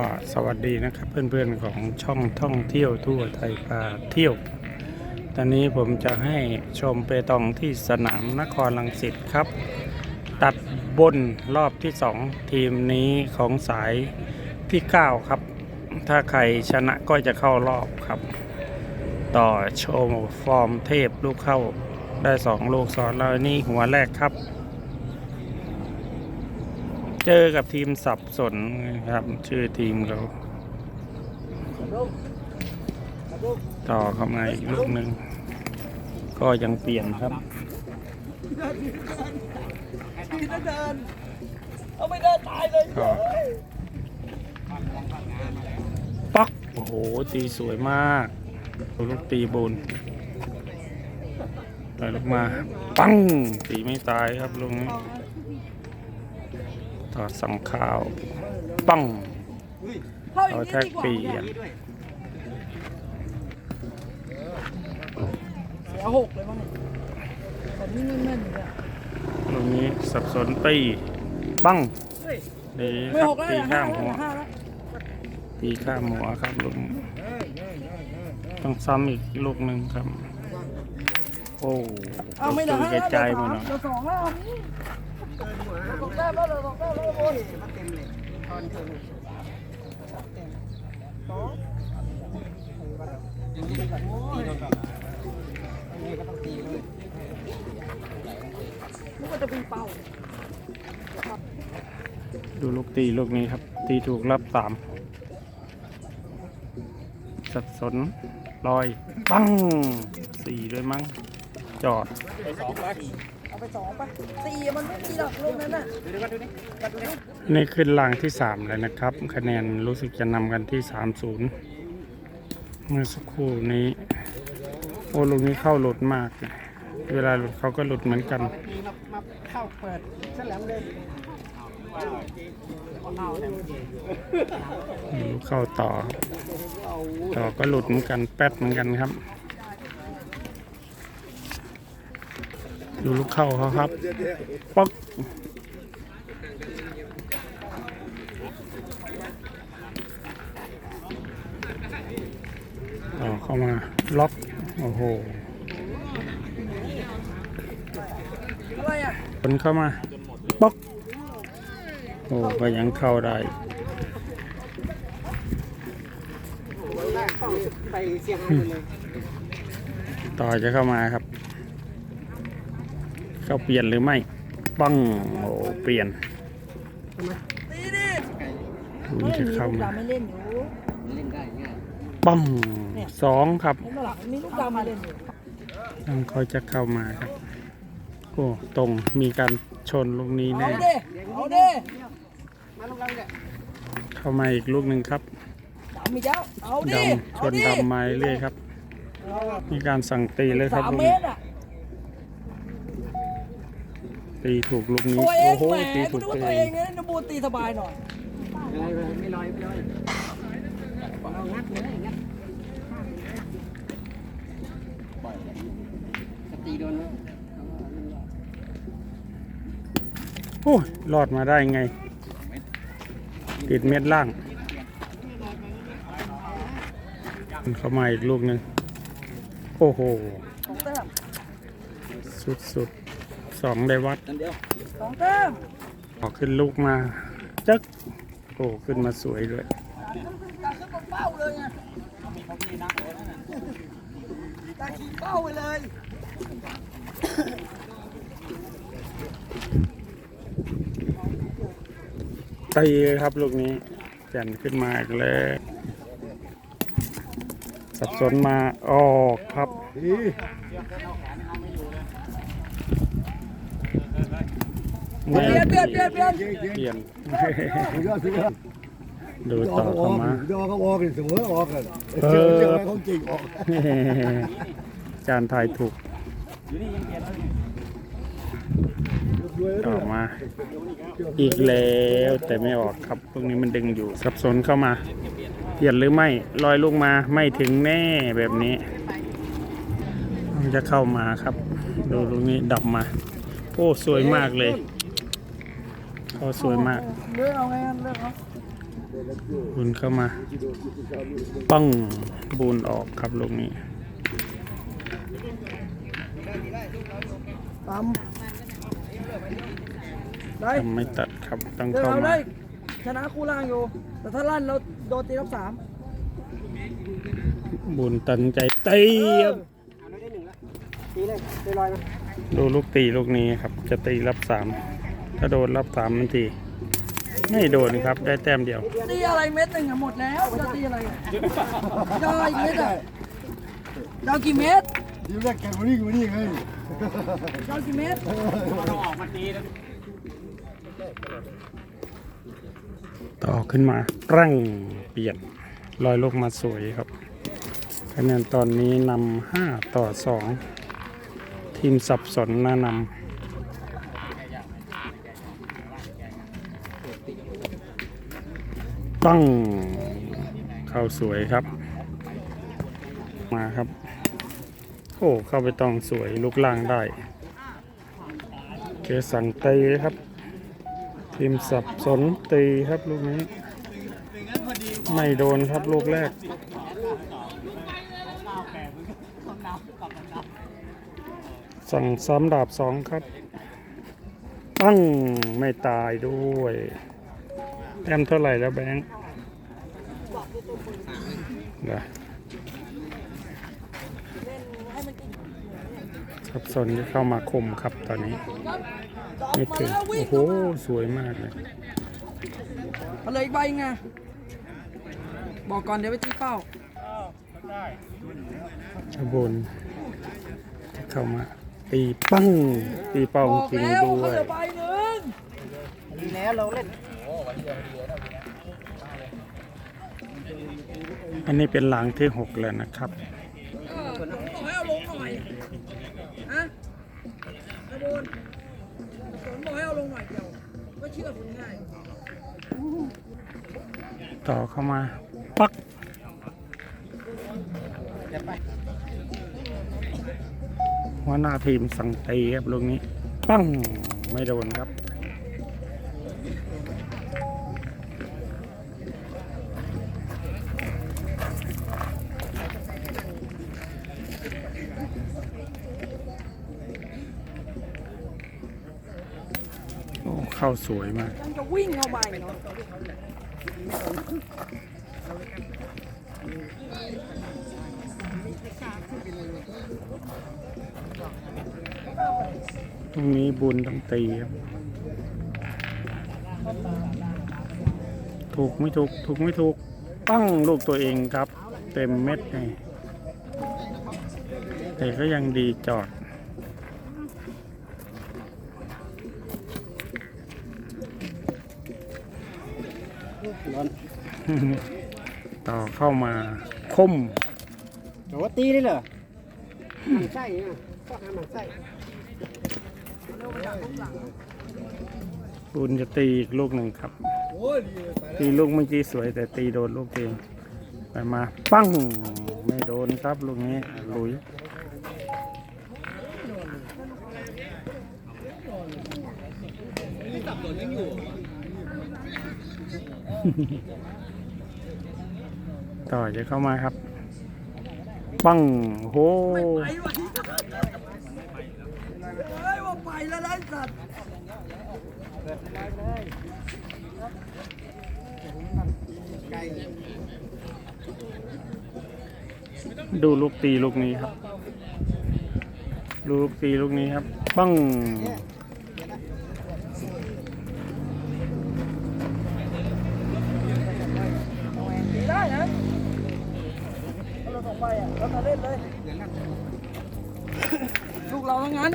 ก็สวัสดีนะครับเพื่อนๆของช่องท่องเที่ยวทั่วไทยพาเที่ยว ตอนนี้ผมจะให้ชมเปตองที่สนามนครลังสิตครับ ตัดบนรอบที่ 2 ทีมนี้ของสายที่ 9 ครับ ถ้าใครชนะก็จะเข้ารอบครับ ต่อโชว์ฟอร์มเทพลูกเข้าได้ 2 ลูกซ้อนแล้วนี่หัวแรกครับ เจอกับทีมสับสนครับ ชื่อทีมเขาต่อเข้ามาอีกลูกหนึ่งก็ยังเปลี่ยนครับทีนักเดินเอาไม่เดินตายเลยก็ป๊อกโอ้โห ตีสวยมากดูลูกตีบุญปล่อยลูกมา ปัง ตีไม่ตายครับลูกนี้ ต่อสังข่าวปังเข้าอเอาย่างนี้แท็กดีกว่าเปลี่ยนเสียหกเลยมั้งแต่นี่แม่นๆเลยอะลูกนี้สับสนตีปังเฮ้ยดีไม่ครัหบกแล้วตีเหลือห้าข้ามแล้วหัวเหลือห้าแล้วตีข้ามหัวครับลูกนี้ต้องซ้ำอีกลูกหนึ่งครับ โอ้เอาไม่เหลือตีห้ากระแล้วจายหมเหดลือเนาะสามเหลือสองแล้วนี่สองแต้มแล้วเหลือสองแต้มแล้วโอ้ย ดูลูกตีลูกนี้ครับ ตีถูกรับสามสับสนลอย ปังสี่ด้วยมั้ง จอดเอาไป สองไปสี่มันไม่มีหรอกลูกนั้นน่ะนี่ขึ้นล่างที่สามเลยนะครับ คะแนนรู้สึกจะนำกันที่สามศูนย์เมื่อสักครู่นี้ โอ้ลูกนี้เข้าหลุดมาก เวลาหลุดเขาก็หลุดเหมือนกันเข้าเปิดเฉลมเลยลูกเข้าต่อครับต่อก็หลุดเหมือนกันแป๊ดเหมือนกันครับ ดูลูกเข้าเขาครับป๊อกต่อเข้ามาล็อก โอ้โหคนเข้ามาป๊อกโอ้ก็ยังเข้าได้ต่อจะเข้ามาครับ เข้าเปลี่ยนหรือไม่ปังโอ้เปลี่ยนตีดิดูจะเข้าลูกมาดำไม่เล่นอยู่ปังสองครับเห็นไหมล่ะมีลูกดำมาเล่นอยู่ยังเขาจะเข้ามาครับโอ้ตรงมีการชนลูกนี้เอาแน่ดิเอาดิเข้ามาอีกลูกหนึ่งครับดำอีกแล้วเอาดิดำชเอานดิดำมาเรื่อยครับ มีการสั่งตีเลยครับสามลูกเมนี้ ตรอะตีถูกลูกนี้ ตัวเอโอ้งโหแหมตีกูถูกดูตัว่าวตัวเอเองงเนี่ยนบูตีสบายหน่อยไม่ลอยไม่ลอยเอางัดเลยงัดตีโดนโอ้ยรอดมาได้ไง ติดเม็ดล่างเข้ามาอีกลูกหนึ่งโอ้โห สองแต้มสุดสุดๆ สองได้วัดนั่นเดียวสองแต้มออกขึ้นลูกมาจึ๊กโอ้ขึ้นมาสวยด้วยการขึ้นบนเป้าเลยไงตาขี่เป้าไปเลยตีครับลูกนี้แจ่นขึ้นมาอีกแล้วสับสนมาออกครับ เปลี่ยนเปลี่ยนเปลี่ยนเปลี่ยนเปลี่ยนสุดยอดสุดยอดดูต่อเข้ามายอเขาออกเสมอออกกันเออเจออะไรของจริงออกจานทายถูกต่อมา อีกแล้วแต่ไม่ออกครับพวกนี้มันดึงอยู่สับสนเข้ามาเปลี่ยนหรือไม่ลอยลงมาไม่ถึงแน่แบบนี้มันจะเข้ามาครับ ดูตรงนี้ดับมา โอ้ สวยมากเลย เขาสวยมากเลือกเอาไงเลือกเอาเบุญเข้ามาปังบุญออกครับลูกนี้ตามได้ทำไม่ตัดครับต้องเดี๋ยวเข้าเรามาได้ชนะคู่ล่างอยู่ แต่ถ้าลั่นเราโดนตีรับสามบุญตันใจเตียบเอาได้หนึ่งละตีเลยตีลอยมาดูลูกตีลูกนี้ครับ จะตีรับสาม ถ้าโดนรับสามมันตีไม่โดนครับ ได้แต้มเดียว ตีอะไรเม็ดหนึ่งอะหมดแล้วจะตีอะไรอะจะเอาอีกเม็ดอะจะเอากี่เม็ดทีแรกแข่งวันนี้วันนี้ไงจะเอากี่เม็ดต่อขึ้นมาร่างเปลี่ยนลอยลูกมาสวยครับคะแนนตอนนี้นำห้าต่อสองทีมสับสนนานำ ตั้งเข้าสวยครับ มาครับ โอ้เข้าไปต้องสวยลูกล่างได้ เกสังเตครับทีมสับสนตีครับลูกนี้ ไม่โดนครับลูกแรกสั่งซ้ำดาบสองครับปั้งไม่ตายด้วย แต้มเท่าไหร่แล้วแบงค์เดี๋ยวสับสนที่เข้ามาคมครับตอนนี้ไม่ถึงโอ้โห สวยมากเลยเอาเลยอีกใบไงบอกก่อนเดี๋ยวไปตีเป้าขบวนเข้ามา ตีปั้ง ตีเป้าบอกจริงแล้วด้เขาวเหยลือใบหนึ่งดีแล้วเราเล่น อันนี้เป็นหลังที่หกแล้วนะครับบอกให้เอาลงหน่อยฮะไอ้บนผมบอกให้เอาลงหน่อยเดียวก็เชื่อคุณง่ายต่อเข้ามา ปักหัวหน้าทีมสั่งตีครับลูกนี้ ปั้ง ไม่โดนครับ ข้าสวยมากยังจะวิ่งเข้าไปเนาะตรงนี้บุญต้องตีครับถูกไม่ถูก ถูกไม่ถูก ปั้งลูกตัวเองครับ เต็มเม็ดไงแต่ก็ยังดีจอด ต่อเข้ามาคมโหตีได้เหรอมันไส้อะก็หามันไส้บุญจะตีอีกลูกหนึ่งครับ ตีลูกเมื่อกี้สวยแต่ตีโดนลูกเองไปมา ปั้ง ไม่โดนครับลูกนี้หลุย ต่อจะเข้ามาครับ ปังโหได้ว่าไปแล้วไอ้สัตว์ดูลูกตีลูกนี้ครับ ดูลูกตีลูกนี้ครับ ปั้ง ตีได้นะ ถ้าเราสองใบอะเราจะเล่นเลยลูกเราทั้งนั้น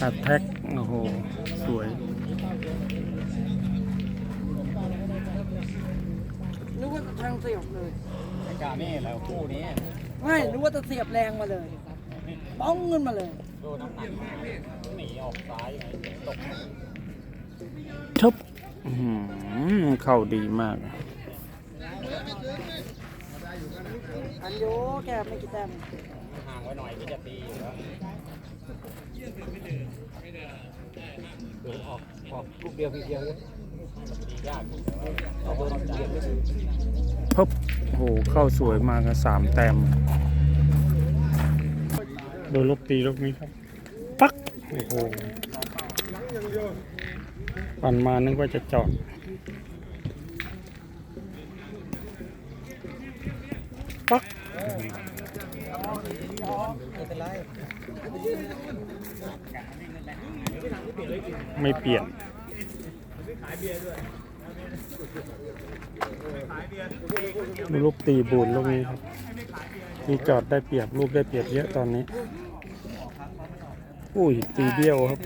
ตัดแท็กโอ้โห สวย นึกว่าจะทางเสียบเลยกานี่แล้วคู่นี้ ไม่ นึกว่าจะเสียบแรงมาเลยป้องเงินมาเลย ทุบอื้อหือเข้าดีมากอันโยแกไม่กี่แต้มห่างไว้หน่อยก็จะตีอยู่แล้วเดี๋ยวออกออกลูกเดียวทีเดียวเลยตียากเอาเบอร์เดียวเลยพึบโอ้โหเข้าสวยมากกับสามแต้ม ดูลูกตีลูกนี้ครับ ปักโอ้โหปั่นมานึกว่าจะจอดปักไม่เป็นไรไม่เปลี่ยนดูลูกตีบูนลูกนี้ครับที่จอดได้เปรียบลูกได้เปรียบเยอะตอนนี้ อุ้ยตีเบี้ยวครับ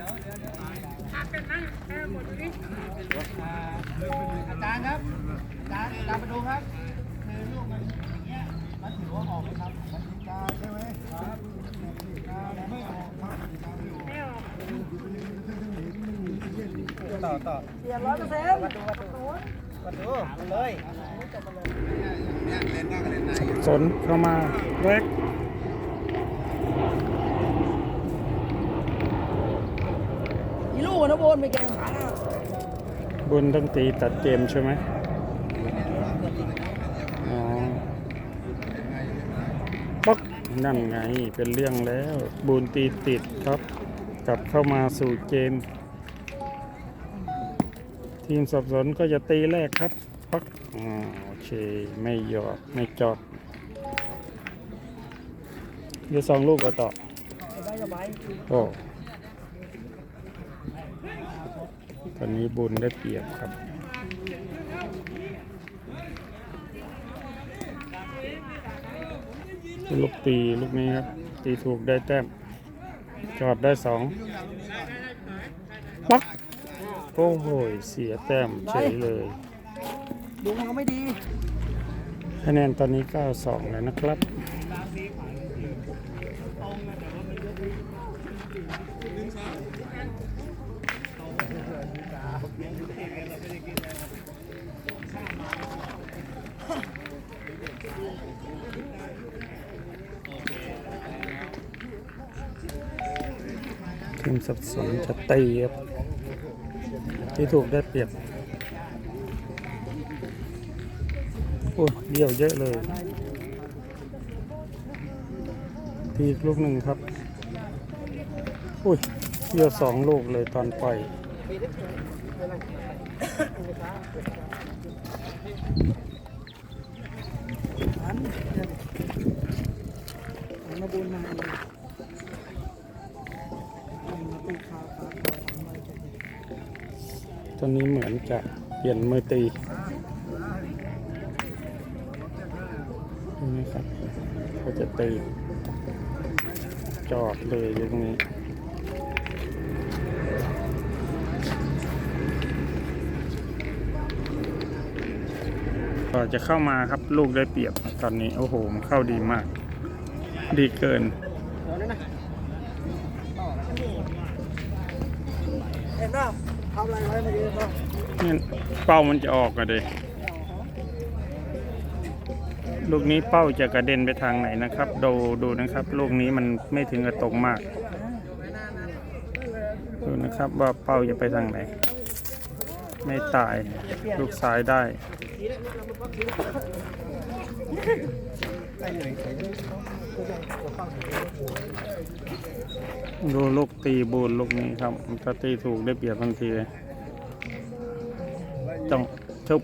อาจารย์ครับอาจารย์อาจารย์มาดูครับคือลูกมันอย่างเงี้ยมันถือว่าออกไหมครับกาใช่ไหมครับกาไม่ออกครับกาไม่ออกต่อต่อเปลี่ยนร้อยเปอร์เซ็นต์ประตูประตูประตูมันเลยสนเข้ามาแรกอีลูก อะนะบนไปแกงขาบนต้องตีตัดเกมใช่ไหมอ๋อปักนั่นไงเป็นเรื่องแล้วบูนตีติดครับ กลับเข้ามาสู่เกม ทีมสับสนก็จะตีแรกครับปักอ๋อโอเค ไม่หยอดไม่จอดเดี๋ยวสองลูกก็ต่อโอ้ ตอนนี้บุญได้เปรียบครับ ลูกตีลูกนี้ครับ ตีถูกได้แต้ม จอดได้สองปักโอ้โหเสียแต้มเฉยเลยดูเขาไม่ดีคะแนนตอนนี้ 9-2 แล้วนะครับ ทีมสับสนจะตีครับที่ถูกได้เปรียบโอ้เดี่ยวเยอะเลยทีอีกลูกหนึ่งครับอุ้ยเดี่ยวสองลูกเลยตอนปล่อย อันอันมาบูนมาเลยมาปูคาคาคาทำไมจะดี ตอนนี้เหมือนจะเปลี่ยนมือตีนี่ครับเขาจะตีจอดเลยอย่างนี้ก็จะเข้ามาครับลูกได้เปรียบตอนนี้ โอ้โหมันเข้าดีมาก ดีเกินเห็นป่ะ ทำอะไรไว้เมื่อกี้ป่ะนี่เป้ามันจะออกอะเดยลูกนี้เป้าจะกระเด็นไปทางไหนนะครับ ดูดูนะครับ ลูกนี้มันไม่ถึงกับตรงมาก ดูนะครับว่าเป้าจะไปทางไหน ไม่ตาย ลูกซ้ายได้ ดูลูกตีบูนลูกนี้ครับถ้าตีถูกได้เปรียบทันทีเลยต้องชุบ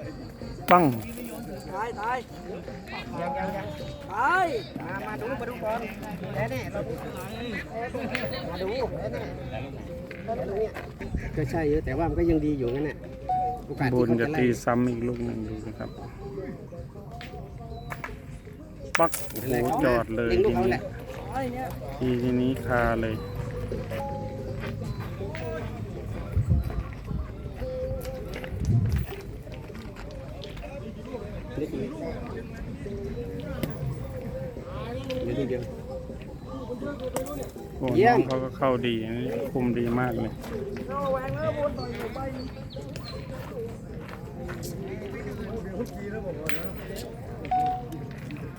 ปั้งตายตายยังยังยังตายมามาดูมาดูก่อนแน่แน่เราดูมาดูแน่แน่ก็ใช่เยอะแต่ว่ามันก็ยังดีอยู่นั่นแหละโอกาสบูที่นเขาจะจะไล่ตีซ้ำอีกลูกหนึ่งดูนะครับ ปักโอ้โหจอดเลยเล็งลูทีกเขานี้แหละตายเนี่ยทีนี้คาเลยเล็กนิดเดี๋ยวทีเดียวโอ้เยี่น้ยอมงเขาก็เข้าดีนะคุมดีมากเลย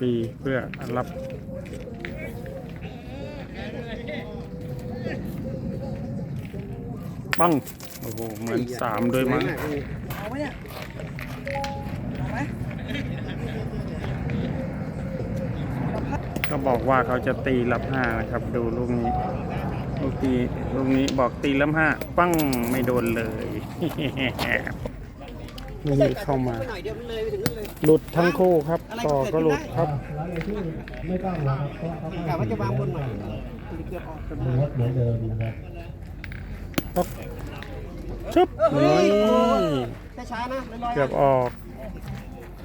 ปเดี๋ยวทุกทีแล้วบอกว่านะตีเพื่อรับปังโอ้โหเหมือนสามด้วยมั้งเอาไหมเนี่ยเอาไหมก็บอกว่าเขาจะตีรับห้านะครับ ดูลูกนี้ลูกนี้ลูกนี้บอกตีรับห้าปั้งไม่โดนเลย นี่เข้ามาหน่อยเดียวมันเลยไปถึงนู่นเลยหลุดทั้งคู่ครับ ต่อก็หลุดครับรายชื่อไม่ต้องหรอกครับเพราะเขากะว่าจะวางบนหน่อยเกือบออกกันรถเหมือนเดิมนะครับป๊อกชุบนี่ช้าๆนะลอยๆเกือบออก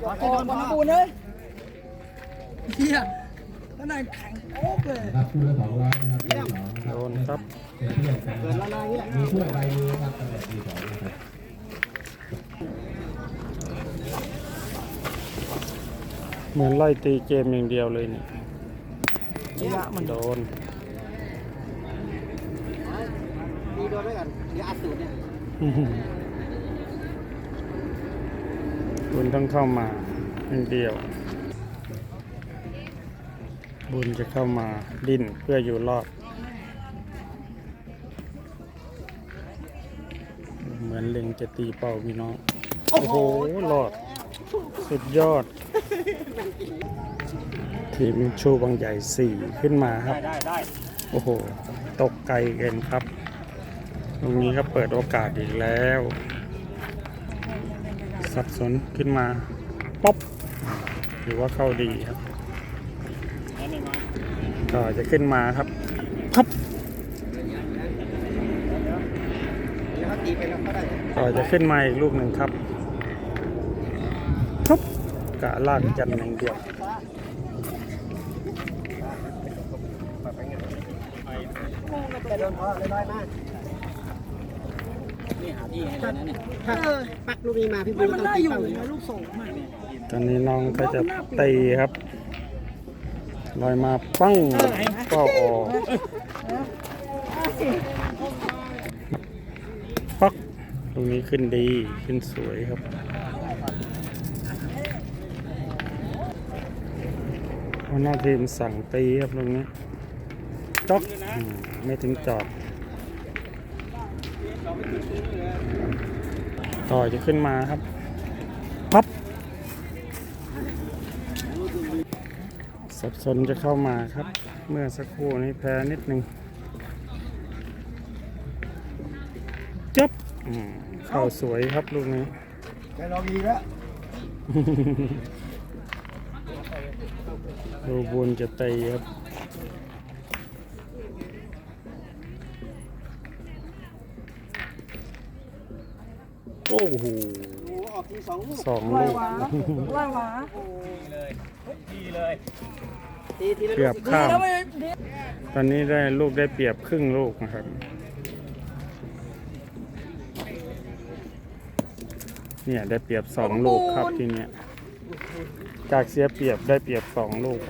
ขออจะอโดกนบอพลอปูนเลยเฮียข้างในแข็งโป๊กเลยรับคู่ละสองร้อยนะครับตีสองนะคโดรับนครับเป็นเพื่อนกันเกิดละลายนี่แหละมีช่วยใบมือครับตั้งแต่ตีสองนะครับ เหมือนไล่ตีเกมอย่างเดียวเลยเนี่ยระยะมันโดนมีโดนด้วยกันเดี๋ยวอัดสูตรเนี่ยบุญต้องเข้ามาอย่างเดียว บุญจะเข้ามาดิ้นเพื่ออยู่รอด เหมือนเล็งจะตีเป้าพี่น้อง โอ้โหรอด สุดยอด ทีมชูบางใหญ่สี่ขึ้นมาครับ ได้ได้โอ้โห ตกไกลเกินครับ ตรงนี้ก็เปิดโอกาสอีกแล้ว สับสนขึ้นมา ป๊อปถือว่าเข้าดีครับ ก็จะขึ้นมาครับพับเดี๋ยวเขาตีไปแล้วเขาได้ก็จะขึ้นมาอีกลูกหนึ่งครับพับ กะลากจันอย่างเดียวแต่โดนพอลอยๆมานี่หาที่ให้เลยนะเนี่ยถ้าปักลูกนี้มาพี่บุญต้องน่าตีเป้าเลยนะลูกส่งมันตอนนี้น้องก็จะตีครับลอยมาปั้งก็ออกปักตรงนี้ขึ้นดีขึ้นสวยครับ หัวหน้าทีมสั่งตีครับตรงนี้จ๊อกอืมไม่ถึงจอด ต่อจะขึ้นมาครับพับสับสนจะเข้ามาครับ เมื่อสักครู่นี้แพ้นิดนึงจับอืมเข้าสวยครับลูกนี้แต่เรามีแล้ว ดูบุญจะตีครับโอ้โหโอ้ออกทีสองลูกสองไล่ลูกหวาไล่หวาตีทีละเกืลูอบกข้ามแล้วไม่ดีตอนนี้ได้ลูกได้เปรียบครึ่งลูกนะครับ เนี่ยได้เปรียบสองลูกครับทีเนี้ย จากเสียเปรียบได้เปรียบสองลูก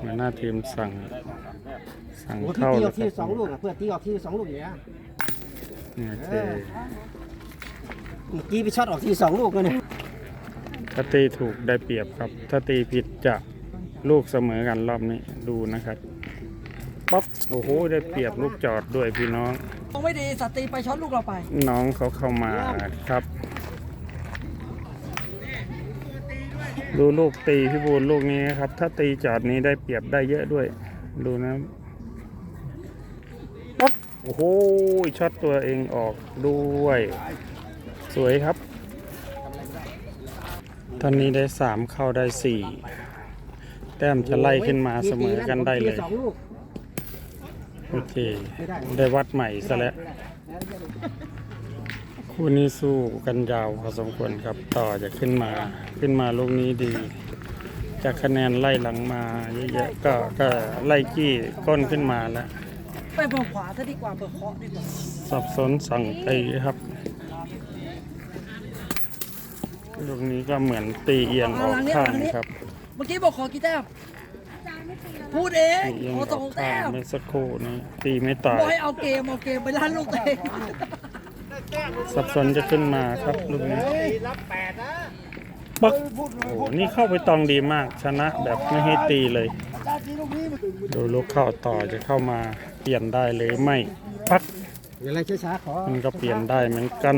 หัวหน้าทีมสั่ง สั่งโอ้ที่เข้าตีอแล้อวกคทีรับสองลูกอะเพื่อตีออกทีสองลูกอย่างเงี้ยเนี่ยโอเคเมื่อกี้ไปช็อตออกทีสองลูกเลยเนี่ยถ้าตีถูกได้เปรียบครับ ถ้าตีผิดจะลูกเสมอกันรอบนี้ดูนะครับป๊อกโอ้โหได้เปรียบลูกจอดด้วยพี่น้องมองไม่ดีสัตว์ตีไปช็อตลูกเราไป น้องเขาเข้ามาครับ ดูลูกตีพี่บูลลูกนี้นะครับ ถ้าตีจอดนี้ได้เปรียบได้เยอะด้วย ดูนะป๊อกโอ้โหช็อตตัวเองออกด้วย สวยครับ ตอนนี้ได้สามเข้าได้สี่แต้มจะไล่ขึ้นมาเสมอกันได้เลย โอเค ได้วัดใหม่ซะแล้ว คู่นี้สู้กันยาวพอสมควรครับต่อจะขึ้นมาขึ้นมาลูกนี้ดีจากคะแนนไล่หลังมาเยอะๆก็ก็ไล่กี้ก้นขึ้นมาแล้วไปเปิดขวาซะดีกว่าเปิดเคาะดีกว่าสับสนสั่งตีครับลูกนี้ก็เหมือนตีเอียงออกข้างครับเมื่อกี้บอกขอกี่แต้มพูดเองตีเอียงขอออกสองข้าแต้งมเมื่อสักครู่นี้ตีไม่ตาบยอกให้เอาเกมเอาเกมไปลั่นลูกตัวเอง สับสนจะขึ้นมาครับลูกนี้ปักโอ้โหนี่เข้าไปตองดีมากชนะแบบไม่ให้ตีเลย ดูลูกเข้าต่อจะเข้ามาเปลี่ยนได้หรือไม่ปักมันก็เปลี่ยนได้เหมือนกัน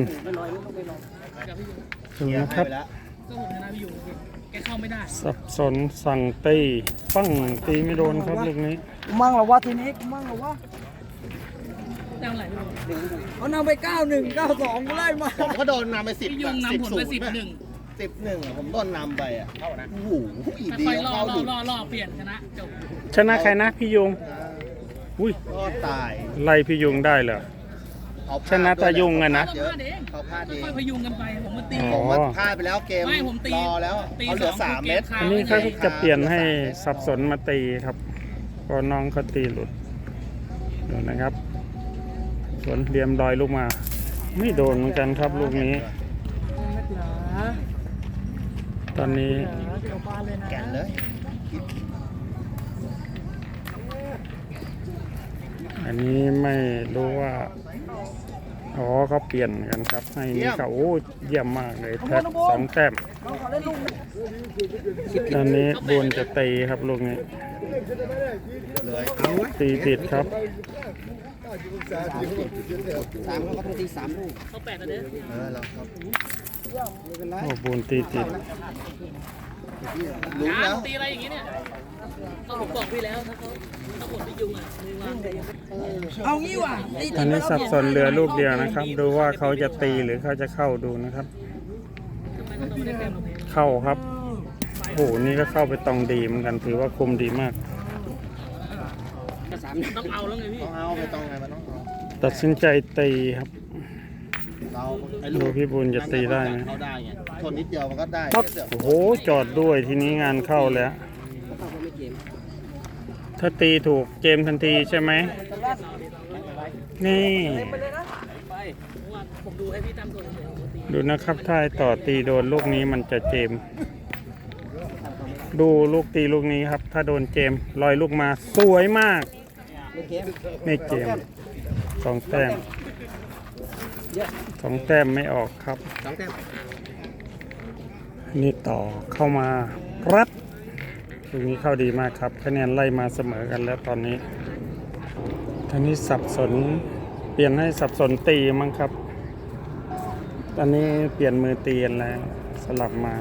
ดูนะครับสับสนสั่งตีปั้งตีไม่โดนครับลูกนี้มั่งหรอวะทีนี้มั่งหรอวะ แต้มไหนเขานำไปเก้าหนึ่งเก้าสองไล่มาผมก็โดนนำไปสิบพี่ยงนำผลไปสิบหนึ่งสิบหนึ่งผมโดนนำไปอะโอ้โหดีค่อยๆล่อเข้าล่อดุล่อล่อเปลี่ยนชนะจบชนะใครนะพี่ยุงอุ้ยก็ตายไล่พี่ยุงได้เหรอ เขาพลดชนะตายุงอะนะ เยอะเขาพลาดเองค่อยๆพยุงกันไปผมมาตี อ๋อผมว่าพลาดไปแล้วเกมไม่ผมตีรอแล้วตีเขาเหลือสองสามเกมเม็ดคาอันนี้เขาจะเปลี่ยนให้สับสนมาตีครับเพอน้องเขาตีหลุดดูนะครับ สวนเหลี่ยมลอยลูกมา ไม่โดนเหมือนกันครับลูกนี้ ตอนนี้แก่นเลยอันนี้ไม่รู้ว่า อ๋อเขาเปลี่ยนกันครับ ให้นี่เขาโอ้เยี่ยมมากเลยแท็กสองแต้มตอนนี้บวนจะตีครับลูกนี้เลยตีติดครับ สามเขาก็ตีสามลูกเขาแปดแล้วเด้อเออเราครับไม่เป็นไรโอ้บวนตีติดรู้แล้วตีอะไรอย่างงี้เนี่ยก็ผมบอกพี่แล้วถ้าเขาถ้าผมไปยุงอะมือวางเอางี้ว่ะอันนี้สับสนเหลือลูกเดียวนะครับ ดูว่าเขาจะตีหรือเขาจะเข้าดูนะครับ เข้าครับโอ้โหนี่ก็เข้าไปตองดีเหมือนกันถือว่าคมดีมาก ก็สามต้องเอาแล้วไงพี่ต้องเอาไปต้องไงมันต้องเอาตัดสินใจตีครับ เราไอ้ดูพี่บุญจะตีได้ไหมเขาได้ไงชนนิดเดียวมันก็ได้ปั๊บเสือกโอ้โหจอดด้วยทีนี้งานเข้าแล้ว ก็ต้องไม่เกมถ้าตีถูกเกมทันทีใช่ไหม นี่ ไปเพราะว่าผมดูให้พี่ตั้มตัวเฉยๆผมตีดูนะครับถ้าไอ้ต่อตีโดนลูกนี้มันจะเจม ดูลูกตีลูกนี้ครับ ถ้าโดนเจมลอยลูกมาสวยมาก ไม่เกมไม่เจมสองแต้มสองแต้มไม่ออกครับสองแต้มนี่ต่อเข้ามารัดลูกนี้เข้าดีมากครับ คะแนนไล่มาเสมอกันแล้วตอนนี้ทีนี้สับสนเปลี่ยนให้สับสนตีมั้งครับ ตอนนี้เปลี่ยนมือตีกันแล้วสลับมา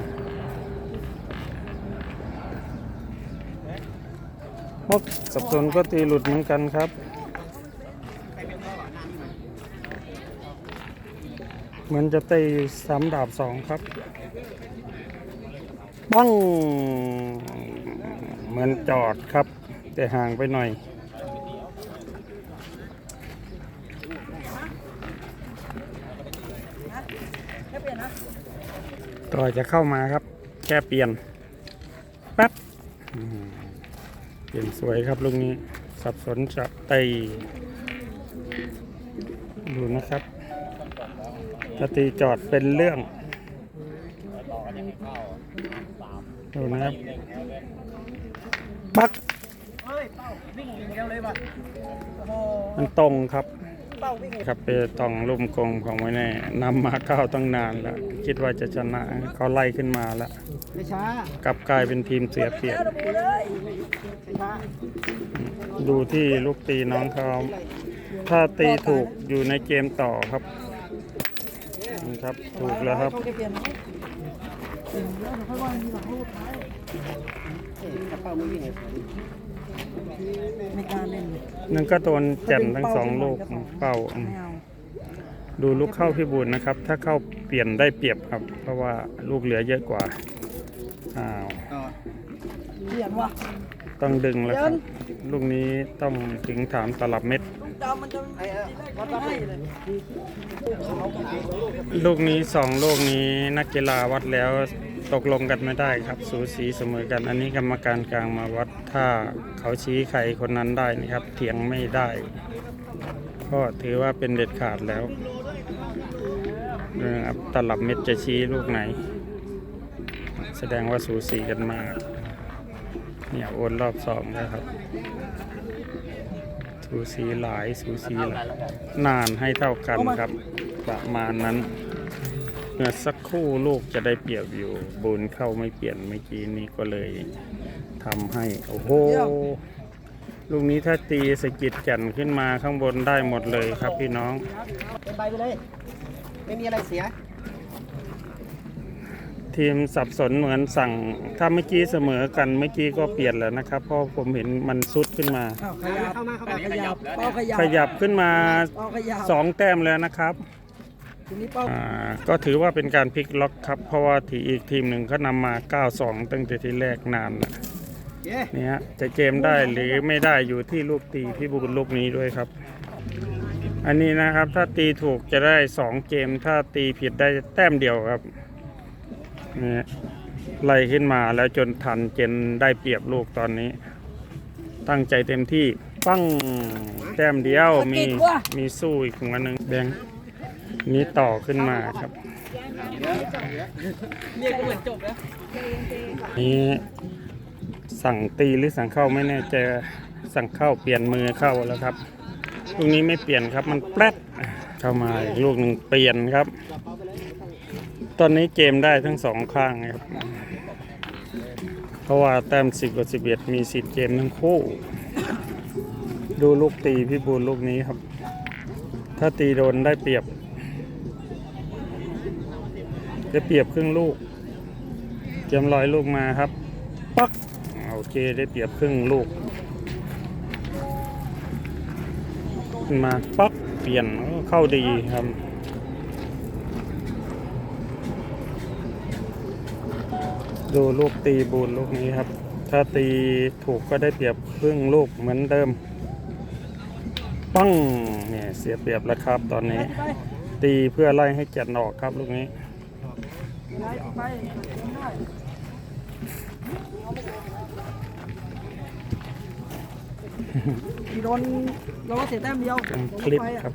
พว กสับสนก็ตีหลุดเหมือนกันครับเหมือนจะตีสามดาบสองครับปังเหมือนจอดครับ แต่ห่างไปหน่อย ต่อจะเข้ามาครับ แค่เปลี่ยน แป๊บ อืมเปลี่ยนสวยครับลุงนี้สับสนจะตีดูนะครับถ้าตีจอดเป็นเรื่องดูนะครับปักมันตรงครับ ครับไปต้องลุ่มกลมของไว้แน่นำมาเข้าตั้งนานแล้ว คิดว่าจะชนะเขาไล่ขึ้นมาแล้วไม่ช้ากลับกลายเป็นทีมเสียเปรียบช้าดูที่ลูกตีน้องเขาถ้าตีถูกอยู่ในเกมต่อครับนี่ครับถูกแล้วครับเขาจะเปลี่ยนไหมเอ๊ะกระเป๋าไม่วิ่งเลย ไม่กล้าเล่นนั่นก็โดนแจ่มทั้งสองลูกเป้าอืมไม่เอาดูลูกเข้าพี่บุญนะครับ ถ้าเข้าเปลี่ยนได้เปรียบครับ เพราะว่าลูกเหลือเยอะกว่าอ้าวก็เปลี่ยนว่ะต้องดึงแล้วครับลูกนี้ต้องถึงฐานตลับเม็ดลูกดำมันจะไอ้ไม่ให้เลยลูกนี้สองลูกนี้นักกีฬาวัดแล้ว ตกลงกันไม่ได้ครับ สูสีเสมอกัน อันนี้กรรมการกลางมาวัดถ้าเขาชี้ใครคนนั้นได้นะครับ เถียงไม่ได้ ก็ถือว่าเป็นเด็ดขาดแล้วนะครับตลับเม็ดจะชี้ลูกไหน แสดงว่าสูสีกันมากเนี่ยโอนรอบสองแล้วครับ สูสีหลายสูสีหลายนานให้เท่ากันครับ ประมาณนั้น เมื่อสักครู่ลูกจะได้เปรียบอยู่ บุญเข้าไม่เปลี่ยนเมื่อกี้นี้ก็เลยทำให้ โอ้โห ลูกนี้ถ้าตีสะกิดแก่นขึ้นมาข้างบนได้หมดเลยครับพี่น้อง เป็นใบไปเลย ไม่มีอะไรเสีย ทีมสับสนเหมือนสั่ง ถ้าเมื่อกี้เสมอกันเมื่อกี้ก็เปลี่ยนแล้วนะครับ เพราะผมเห็นมันซุดขึ้นมาอ้าวขยับเข้ามาเข้ามาขยับเป้าขยับขยับขึ้นมาเป้าขยับสองแต้มแล้วนะครับทีนี้เป้า อ่าก็ถือว่าเป็นการพลิกล็อกครับ เพราะว่าทีอีกทีมหนึ่งเขานำมา 9-2 ตั้งแต่ทีแรกนานนะเย้เนี่ยฮะจะเกมได้หรือไม่ได้อยู่ที่ลูกตีพี่บุญลูกนี้ด้วยครับ อันนี้นะครับถ้าตีถูกจะได้ 2 เกม ถ้าตีผิดได้แต้มเดียวครับเนี่ยไล่ขึ้นมาแล้วจนทันเจนได้เปรียบลูกตอนนี้ ตั้งใจเต็มที่ ปั้งแต้มเดียวมีมีสู้อีกหัวหนึ่งแบงค์ นี้ต่อขึ้นมาครับเรียกก็เหมือนจบแล้วนี้สั่งตีหรือสั่งเข้าไม่แน่ใจสั่งเข้าเปลี่ยนมือเข้าแล้วครับลูกนี้ไม่เปลี่ยนครับมันแป๊ดเข้ามาอีกลูกหนึ่งเปลี่ยนครับ ตอนนี้เกมได้ทั้งสองข้างครับ เพราะว่าแต้มสิบกับสิบเอ็ดมีสิทธิ์เกมทั้งคู่ ดูลูกตีพี่บูลลูกนี้ครับ ถ้าตีโดนได้เปรียบ ได้เปรียบครึ่งลูก เตรียมลอยลูกมาครับ ปักโอเคได้เปรียบครึ่งลูก มาปักเปลี่ยนเข้าดีครับดูลูกตีบูนลูกนี้ครับ ถ้าตีถูกก็ได้เปรียบครึ่งลูกเหมือนเดิม ปังเนี่ยเสียเปรียบแล้วครับตอนนี้ ตีเพื่อไล่ให้แก่นออกครับลูกนี้ ไปได้ที่โดนเราก็เสียแต้มเดียวเป็นคลิปครับ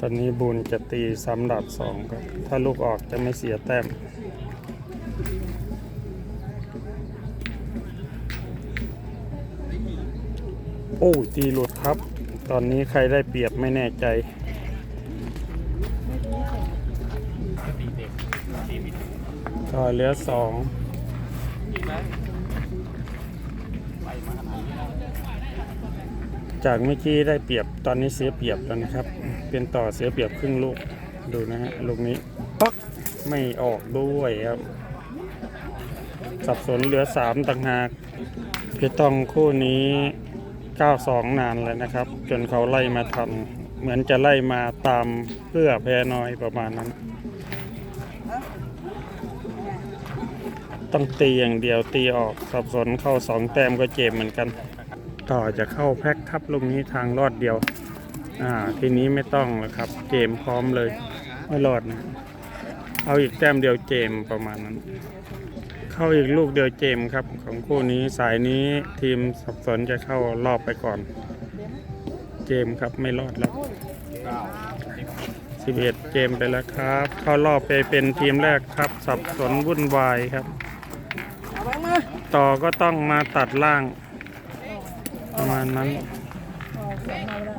ตอนนี้บูนจะตีซ้ำดับสองครับ ถ้าลูกออกจะไม่เสียแต้มโอ้ตีหลุดครับ ตอนนี้ใครได้เปรียบไม่แน่ใจ ก็เหลือสองจากเมื่อกี้ได้เปรียบตอนนี้เสียเปรียบแล้วนะครับ เป็นต่อเสียเปรียบครึ่งลูกดูนะฮะลูกนี้ปักไม่ออกด้วยครับ สับสนเหลือสามต่างหากพี่ต้องคู่นี้ 9-2 นานแล้วนะครับ จนเขาไล่มาทันเหมือนจะไล่มาตามเพื่อแพ้น้อยประมาณนั้น ต้องตีอย่างเดียวตีออกสับสนเข้าสองแต้มก็เจ็บเหมือนกัน ต่อจะเข้าแพ็คครับลูกนี้ทางรอดเดียว อ่าทีนี้ไม่ต้องแล้วครับเกมพร้อมเลยไม่รอดนะ เอาอีกแต้มเดียวเจมประมาณนั้น เข้าอีกลูกเดียวเจมครับ ของคู่นี้สายนี้ทีมสับสนจะเข้ารอบไปก่อน เจมครับไม่รอดแล้ว11 เกมไปแล้วครับ เข้ารอบไปเป็นทีมแรกครับ สับสนวุ่นวายครับ ต่อก็ต้องมาตัดล่าง ประมาณนั้นเอกมาแล้ว